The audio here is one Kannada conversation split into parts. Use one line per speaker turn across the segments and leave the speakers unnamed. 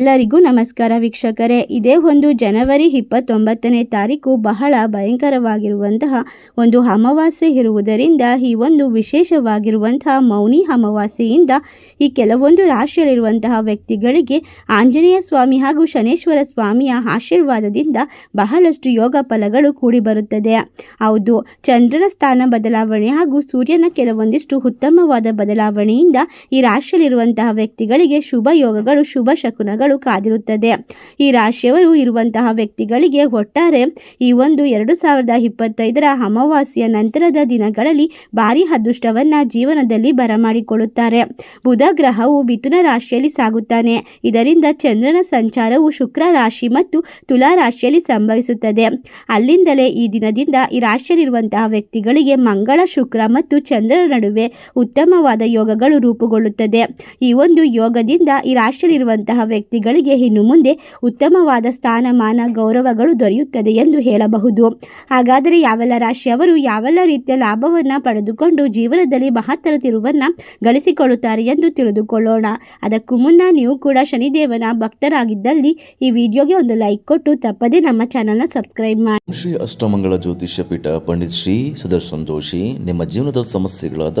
ಎಲ್ಲರಿಗೂ ನಮಸ್ಕಾರ ವೀಕ್ಷಕರೇ. ಇದೇ ಒಂದು ಜನವರಿ ಇಪ್ಪತ್ತೊಂಬತ್ತನೇ ತಾರೀಕು ಬಹಳ ಭಯಂಕರವಾಗಿರುವಂತಹ ಒಂದು ಅಮಾವಾಸ್ಯೆ ಇರುವುದರಿಂದ, ಈ ಒಂದು ವಿಶೇಷವಾಗಿರುವಂತಹ ಮೌನಿ ಅಮಾವಾಸ್ಯೆಯಿಂದ ಈ ಕೆಲವೊಂದು ರಾಶಿಯಲ್ಲಿರುವಂತಹ ವ್ಯಕ್ತಿಗಳಿಗೆ ಆಂಜನೇಯ ಸ್ವಾಮಿ ಹಾಗೂ ಶನೇಶ್ವರ ಸ್ವಾಮಿಯ ಆಶೀರ್ವಾದದಿಂದ ಬಹಳಷ್ಟು ಯೋಗ ಫಲಗಳು ಕೂಡಿಬರುತ್ತದೆ ಹೌದು, ಚಂದ್ರನ ಸ್ಥಾನ ಬದಲಾವಣೆ ಹಾಗೂ ಸೂರ್ಯನ ಕೆಲವೊಂದಿಷ್ಟು ಉತ್ತಮವಾದ ಬದಲಾವಣೆಯಿಂದ ಈ ರಾಶಿಯಲ್ಲಿರುವಂತಹ ವ್ಯಕ್ತಿಗಳಿಗೆ ಶುಭ ಯೋಗಗಳು, ಶುಭ ಶಕುನಗಳು ಕಾದಿರುತ್ತದೆ. ಈ ರಾಶಿಯವರು ಇರುವಂತಹ ವ್ಯಕ್ತಿಗಳಿಗೆ ಒಟ್ಟಾರೆ ಈ ಒಂದು ಎರಡು ಸಾವಿರದ ಇಪ್ಪತ್ತೈದರ ಅಮಾವಾಸ್ಯೆಯ ನಂತರದ ದಿನಗಳಲ್ಲಿ ಭಾರಿ ಅದೃಷ್ಟವನ್ನ ಜೀವನದಲ್ಲಿ ಬರಮಾಡಿಕೊಳ್ಳುತ್ತಾರೆ. ಬುಧ ಗ್ರಹವು ಮಿಥುನ ರಾಶಿಯಲ್ಲಿ ಸಾಗುತ್ತಾನೆ. ಇದರಿಂದ ಚಂದ್ರನ ಸಂಚಾರವು ಶುಕ್ರ ರಾಶಿ ಮತ್ತು ತುಲಾ ರಾಶಿಯಲ್ಲಿ ಸಂಭವಿಸುತ್ತದೆ. ಅಲ್ಲಿಂದಲೇ ಈ ದಿನದಿಂದ ಈ ರಾಶಿಯಲ್ಲಿರುವಂತಹ ವ್ಯಕ್ತಿಗಳಿಗೆ ಮಂಗಳ, ಶುಕ್ರ ಮತ್ತು ಚಂದ್ರನ ನಡುವೆ ಉತ್ತಮವಾದ ಯೋಗಗಳು ರೂಪುಗೊಳ್ಳುತ್ತದೆ. ಈ ಒಂದು ಯೋಗದಿಂದ ಈ ರಾಶಿಯಲ್ಲಿರುವಂತಹ ವ್ಯಕ್ತಿಗಳಿಗೆ ಇನ್ನು ಮುಂದೆ ಉತ್ತಮವಾದ ಸ್ಥಾನಮಾನ, ಗೌರವಗಳು ದೊರೆಯುತ್ತದೆ ಎಂದು ಹೇಳಬಹುದು. ಹಾಗಾದರೆ ಯಾವೆಲ್ಲ ರಾಶಿಯವರು ಯಾವೆಲ್ಲ ರೀತಿಯ ಲಾಭವನ್ನು ಪಡೆದುಕೊಂಡು ಜೀವನದಲ್ಲಿ ಮಹತ್ತರ ತಿರುವನ್ನು ಗಳಿಸಿಕೊಳ್ಳುತ್ತಾರೆ ಎಂದು ತಿಳಿದುಕೊಳ್ಳೋಣ. ಅದಕ್ಕೂ ಮುನ್ನ ನೀವು ಕೂಡ ಶನಿದೇವನ ಭಕ್ತರಾಗಿದ್ದಲ್ಲಿ ಈ ವಿಡಿಯೋಗೆ ಒಂದು ಲೈಕ್ ಕೊಟ್ಟು ತಪ್ಪದೆ ನಮ್ಮ ಚಾನಲ್ನ ಸಬ್ಸ್ಕ್ರೈಬ್ ಮಾಡಿ.
ಶ್ರೀ ಅಷ್ಟಮಂಗಳ ಜ್ಯೋತಿಷ್ಯ ಪೀಠ ಪಂಡಿತ್ ಶ್ರೀ ಸುದರ್ಶನ್ ಜೋಶಿ, ನಿಮ್ಮ ಜೀವನದ ಸಮಸ್ಯೆಗಳಾದ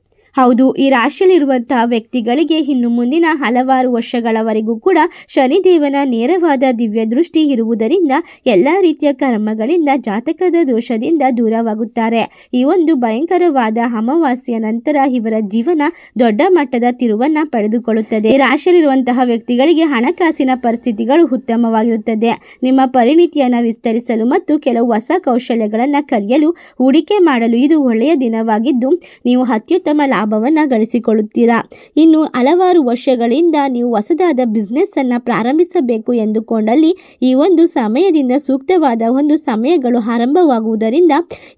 ಹೌದು, ಈ ರಾಶಿಯಲ್ಲಿರುವಂತಹ ವ್ಯಕ್ತಿಗಳಿಗೆ ಇನ್ನು ಮುಂದಿನ ಹಲವಾರು ವರ್ಷಗಳವರೆಗೂ ಕೂಡ ಶನಿದೇವನ ನೇರವಾದ ದಿವ್ಯ ದೃಷ್ಟಿ ಇರುವುದರಿಂದ ಎಲ್ಲ ರೀತಿಯ ಕರ್ಮಗಳಿಂದ, ಜಾತಕದ ದೋಷದಿಂದ ದೂರವಾಗುತ್ತಾರೆ. ಈ ಒಂದು ಭಯಂಕರವಾದ ಅಮಾವಾಸ್ಯ ನಂತರ ಇವರ ಜೀವನ ದೊಡ್ಡ ಮಟ್ಟದ ತಿರುವನ್ನ ಪಡೆದುಕೊಳ್ಳುತ್ತದೆ. ರಾಶಿಯಲ್ಲಿರುವಂತಹ ವ್ಯಕ್ತಿಗಳಿಗೆ ಹಣಕಾಸಿನ ಪರಿಸ್ಥಿತಿಗಳು ಉತ್ತಮವಾಗಿರುತ್ತದೆ. ನಿಮ್ಮ ಪರಿಣಿತಿಯನ್ನು ವಿಸ್ತರಿಸಲು ಮತ್ತು ಕೆಲವು ಹೊಸ ಕೌಶಲ್ಯಗಳನ್ನು ಕಲಿಯಲು, ಹೂಡಿಕೆ ಮಾಡಲು ಇದು ಒಳ್ಳೆಯ ದಿನವಾಗಿದ್ದು, ನೀವು ಅತ್ಯುತ್ತಮ ಲಾಭವನ್ನು ಗಳಿಸಿಕೊಳ್ಳುತ್ತೀರಾ? ಇನ್ನು ಹಲವಾರು ವರ್ಷಗಳಿಂದ ನೀವು ಹೊಸದಾದ ಬಿಸ್ನೆಸ್ ಅನ್ನ ಪ್ರಾರಂಭಿಸಬೇಕು ಎಂದುಕೊಂಡಲ್ಲಿ ಈ ಒಂದು ಸಮಯದಿಂದ ಸೂಕ್ತವಾದ ಒಂದು ಸಮಯಗಳು ಆರಂಭವಾಗುವುದರಿಂದ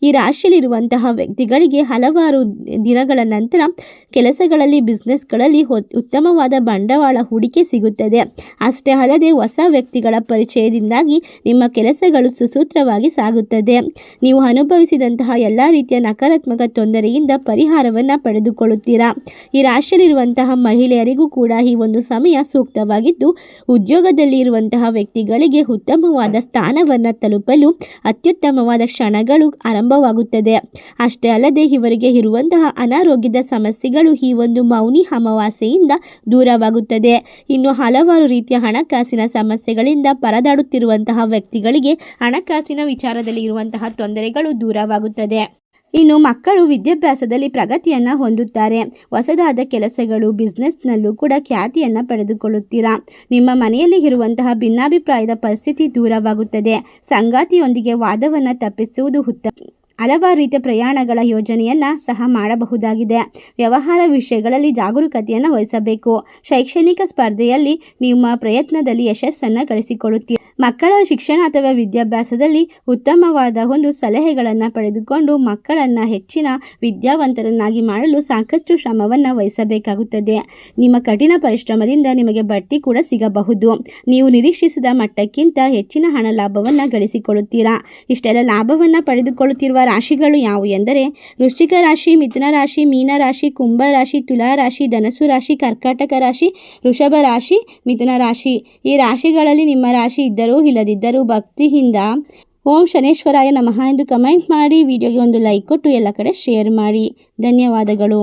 ಈ ರಾಶಿಯಲ್ಲಿರುವಂತಹ ವ್ಯಕ್ತಿಗಳಿಗೆ ಹಲವಾರು ದಿನಗಳ ನಂತರ ಕೆಲಸಗಳಲ್ಲಿ ಬಿಸ್ನೆಸ್ಗಳಲ್ಲಿ ಉತ್ತಮವಾದ ಬಂಡವಾಳ ಹೂಡಿಕೆ ಸಿಗುತ್ತದೆ. ಅಷ್ಟೇ ಅಲ್ಲದೆ ಹೊಸ ವ್ಯಕ್ತಿಗಳ ಪರಿಚಯದಿಂದಾಗಿ ನಿಮ್ಮ ಕೆಲಸಗಳು ಸುಸೂತ್ರವಾಗಿ ಸಾಗುತ್ತದೆ. ನೀವು ಅನುಭವಿಸಿದಂತಹ ಎಲ್ಲ ರೀತಿಯ ನಕಾರಾತ್ಮಕ ತೊಂದರೆಯಿಂದ ಪರಿಹಾರವನ್ನು ಪಡೆದುಕೊಳ್ಳುತ್ತೀರಾ ಈ ರಾಶಿಯಲ್ಲಿರುವಂತಹ ಮಹಿಳೆಯರಿಗೂ ಕೂಡ ಈ ಒಂದು ಸಮಯ ಸೂಕ್ತವಾಗಿದ್ದು ಉದ್ಯೋಗದಲ್ಲಿ ಇರುವಂತಹ ವ್ಯಕ್ತಿಗಳಿಗೆ ಉತ್ತಮವಾದ ಸ್ಥಾನವನ್ನು ತಲುಪಲು ಅತ್ಯುತ್ತಮವಾದ ಕ್ಷಣಗಳು ಆರಂಭವಾಗುತ್ತದೆ. ಅಷ್ಟೇ ಅಲ್ಲದೆ ಇವರಿಗೆ ಇರುವಂತಹ ಅನಾರೋಗ್ಯದ ಸಮಸ್ಯೆಗಳು ಈ ಒಂದು ಮೌನಿ ಅಮಾವಾಸ್ಯೆಯಿಂದ ದೂರವಾಗುತ್ತದೆ. ಇನ್ನು ಹಲವಾರು ರೀತಿಯ ಹಣಕಾಸಿನ ಸಮಸ್ಯೆಗಳಿಂದ ಪರದಾಡುತ್ತಿರುವಂತಹ ವ್ಯಕ್ತಿಗಳಿಗೆ ಹಣಕಾಸಿನ ವಿಚಾರದಲ್ಲಿ ಇರುವಂತಹ ತೊಂದರೆಗಳು ದೂರವಾಗುತ್ತದೆ. ಇನ್ನು ಮಕ್ಕಳು ವಿದ್ಯಾಭ್ಯಾಸದಲ್ಲಿ ಪ್ರಗತಿಯನ್ನು ಹೊಂದುತ್ತಾರೆ. ಹೊಸದಾದ ಕೆಲಸಗಳು ಬಿಸ್ನೆಸ್ನಲ್ಲೂ ಕೂಡ ಖ್ಯಾತಿಯನ್ನು ಪಡೆದುಕೊಳ್ಳುತ್ತೀರಾ? ನಿಮ್ಮ ಮನೆಯಲ್ಲಿ ಇರುವಂತಹ ಭಿನ್ನಾಭಿಪ್ರಾಯದ ಪರಿಸ್ಥಿತಿ ದೂರವಾಗುತ್ತದೆ. ಸಂಗಾತಿಯೊಂದಿಗೆ ವಾದವನ್ನು ತಪ್ಪಿಸುವುದು ಉತ್ತಮ. ಹಲವಾರು ರೀತಿಯ ಪ್ರಯಾಣಗಳ ಯೋಜನೆಯನ್ನು ಸಹ ಮಾಡಬಹುದಾಗಿದೆ. ವ್ಯವಹಾರ ವಿಷಯಗಳಲ್ಲಿ ಜಾಗರೂಕತೆಯನ್ನು ವಹಿಸಬೇಕು. ಶೈಕ್ಷಣಿಕ ಸ್ಪರ್ಧೆಯಲ್ಲಿ ನಿಮ್ಮ ಪ್ರಯತ್ನದಲ್ಲಿ ಯಶಸ್ಸನ್ನು ಗಳಿಸಿಕೊಳ್ಳುತ್ತೀರಿ? ಮಕ್ಕಳ ಶಿಕ್ಷಣ ಅಥವಾ ವಿದ್ಯಾಭ್ಯಾಸದಲ್ಲಿ ಉತ್ತಮವಾದ ಒಂದು ಸಲಹೆಗಳನ್ನು ಪಡೆದುಕೊಂಡು ಮಕ್ಕಳನ್ನು ಹೆಚ್ಚಿನ ವಿದ್ಯಾವಂತರನ್ನಾಗಿ ಮಾಡಲು ಸಾಕಷ್ಟು ಶ್ರಮವನ್ನು ವಹಿಸಬೇಕಾಗುತ್ತದೆ. ನಿಮ್ಮ ಕಠಿಣ ಪರಿಶ್ರಮದಿಂದ ನಿಮಗೆ ಬಡ್ತಿ ಕೂಡ ಸಿಗಬಹುದು. ನೀವು ನಿರೀಕ್ಷಿಸಿದ ಮಟ್ಟಕ್ಕಿಂತ ಹೆಚ್ಚಿನ ಹಣ ಲಾಭವನ್ನು ಗಳಿಸಿಕೊಳ್ಳುತ್ತೀರಾ? ಇಷ್ಟೆಲ್ಲ ಲಾಭವನ್ನು ಪಡೆದುಕೊಳ್ಳುತ್ತಿರುವ ರಾಶಿಗಳು ಯಾವುವು ಎಂದರೆ ವೃಶ್ಚಿಕ ರಾಶಿ, ಮಿಥುನ ರಾಶಿ, ಮೀನ ರಾಶಿ, ಕುಂಭ ರಾಶಿ, ತುಲಾ ರಾಶಿ ಧನಸು ರಾಶಿ, ಕರ್ಕಾಟಕ ರಾಶಿ, ವೃಷಭ ರಾಶಿ, ಮಿಥುನ ರಾಶಿ. ಈ ರಾಶಿಗಳಲ್ಲಿ ನಿಮ್ಮ ರಾಶಿ ಇದ್ದರೂ ಇಲ್ಲದಿದ್ದರೂ ಭಕ್ತಿಯಿಂದ ಓಂ ಶನೇಶ್ವರಾಯ ನಮಃ ಎಂದು ಕಮೆಂಟ್ ಮಾಡಿ. ವಿಡಿಯೋಗೆ ಒಂದು ಲೈಕ್ ಕೊಟ್ಟು ಎಲ್ಲ ಕಡೆ ಶೇರ್ ಮಾಡಿ. ಧನ್ಯವಾದಗಳು.